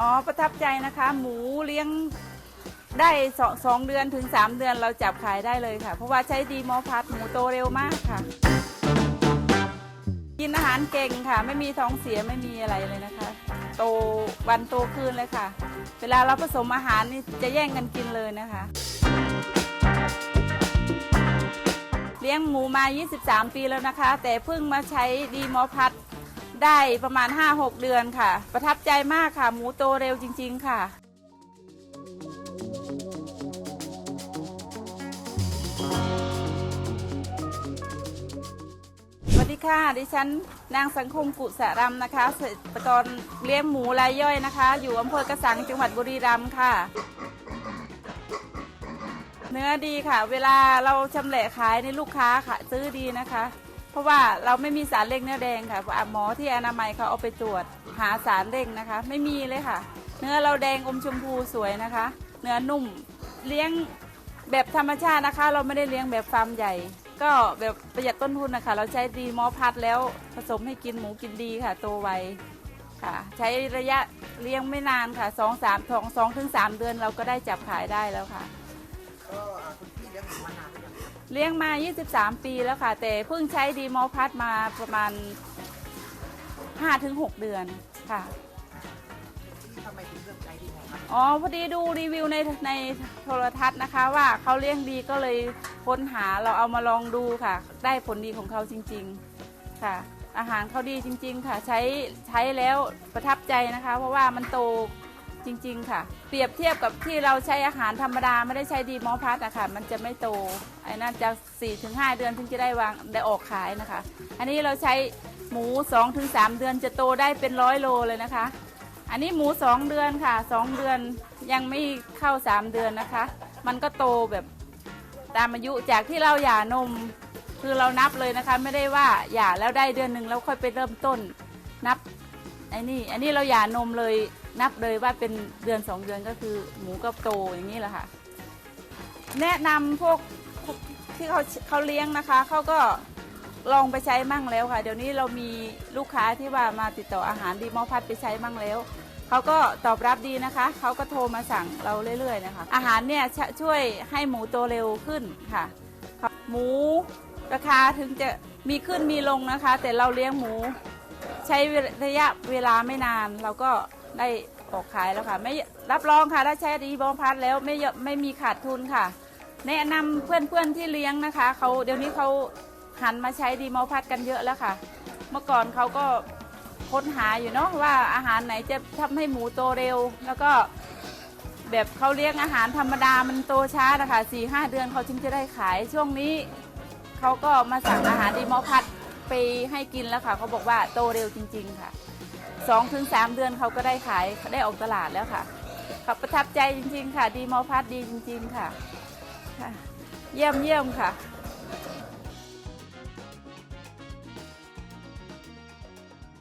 อ๋อประทับใจนะคะ หมูเลี้ยงได้สองสองเดือนถึง 3 เดือนเราจับขายได้เลยค่ะ เพราะว่าใช้ดีมอพัดหมูโตเร็วมากค่ะ กินอาหารเก่งค่ะ ไม่มีท้องเสียไม่มีอะไรเลยนะคะ โตวันโตคืนเลยค่ะ เวลาเราผสมอาหารนี่จะแย่งกันกินเลยนะคะ เลี้ยงหมูมา 23 ปีแล้วนะคะ แต่เพิ่งมาใช้ดีมอพัด ได้ประมาณ 5-6 เดือนค่ะ ประทับใจมากค่ะ หมูโตเร็วจริง ๆ ค่ะสวัสดีค่ะ ดิฉันนางสังคมกุศรำนะคะ เกษตรกรเลี้ยงหมูรายย่อยนะคะ อยู่อำเภอกระสังจังหวัดบุรีรัมย์ค่ะ เนื้อดีค่ะ เวลาเราชำแหละขายในลูกค้าค่ะ ซื้อดีนะคะ เพราะว่าเราไม่มีสารเร่งเนื้อแดงค่ะหมอที่อนามัยเขาเอาไปตรวจหาสารเร่งนะคะ ไม่มีเลยค่ะ เนื้อเราแดงอมชมพูสวยนะคะ เนื้อนุ่มเลี้ยงแบบธรรมชาตินะคะ เราไม่ได้เลี้ยงแบบฟาร์มใหญ่ ก็แบบประหยัดต้นทุนนะคะ เราใช้ดีมอพัดแล้วผสมให้กินหมูกินดีค่ะ โตไวค่ะ ใช้ระยะเลี้ยงไม่นานค่ะสองสามสองสองถึงสามเดือนเราก็ได้จับขายได้แล้วค่ะก็คุณพี่เลี้ยงหมูมานานหรือยัง เลี้ยงมา 23 ปีแล้วค่ะ แต่เพิ่งใช้ดีมอลพัดมาประมาณ 5-6 เดือนค่ะ ทำไมถึงเลือกใช้ดีมอครับอ๋อ พอดีดูรีวิวในในโทรทัศน์นะคะ ว่าเขาเลี้ยงดีก็เลยค้นหาเราเอามาลองดูค่ะ ได้ผลดีของเขาจริง ๆค่ะ อาหารเขาดีจริง ๆ ค่ะ ใช้ใช้แล้วประทับใจนะคะ เพราะว่ามันโต จริง ๆ ค่ะ เปรียบเทียบกับที่เราใช้อาหารธรรมดาไม่ได้ใช้ดีมอพัดอะค่ะ มันจะไม่โตไอ้นั่นจะ4-5 เดือนถึงจะได้วางได้ออกขายนะคะ อันนี้เราใช้หมู 2-3 เดือนจะโตได้เป็นร้อยโลเลยนะคะ อันนี้หมู 2 เดือนค่ะ 2 เดือนยังไม่เข้า 3 เดือนนะคะ มันก็โตแบบตามอายุจากที่เราหย่านมคือเรานับเลยนะคะ ไม่ได้ว่าหย่าแล้วได้เดือนหนึ่งแล้วค่อยไปเริ่มต้นนับไอ้นี่อันนี้เราหย่านมเลย นับเลยว่าเป็นเดือน2เดือนก็คือหมูก็โตอย่างนี้แหละค่ะ แนะนำพวกที่เขาเขาเลี้ยงนะคะเขาก็ลองไปใช้มั่งแล้วค่ะ เดี๋ยวนี้เรามีลูกค้าที่ว่ามาติดต่ออาหารดีมอพัดไปใช้มั่งแล้วเขาก็ตอบรับดีนะคะเขาก็โทรมาสั่งเราเรื่อยๆนะคะ อาหารเนี่ยชช่วยให้หมูโตเร็วขึ้นค่ะ หมูราคาถึงจะมีขึ้นมีลงนะคะ แต่เราเลี้ยงหมู ใช้ระยะเวลาไม่นานเราก็ ได้ออกขายแล้วค่ะ ไม่รับรองค่ะถ้าใช้ดีบอพัดแล้วไม่ไม่มีขาดทุนค่ะ แนะนำเพื่อนๆที่เลี้ยงนะคะเขาเดี๋ยวนี้เขาหันมาใช้ดีมอพัดกันเยอะแล้วค่ะ เมื่อก่อนเขาก็ค้นหาอยู่เนาะว่าอาหารไหนจะทำให้หมูโตเร็ว แล้วก็แบบเขาเลี้ยงอาหารธรรมดามันโตช้านะคะสี่ห้าเดือนเขาจึงจะได้ขายช่วงนี้เขาก็มาสั่งอาหารดีมอพัดไปให้กินแล้วค่ะเขาบอกว่าโตเร็วจริง ๆ ค่ะ สองถึงสามเดือนเขาก็ได้ขายได้ออกตลาดแล้วค่ะเขาประทับใจจริง ๆ ค่ะ ดีมอพัดดีจริง ๆ ค่ะค่ะเยี่ยมเยี่ยมค่ะ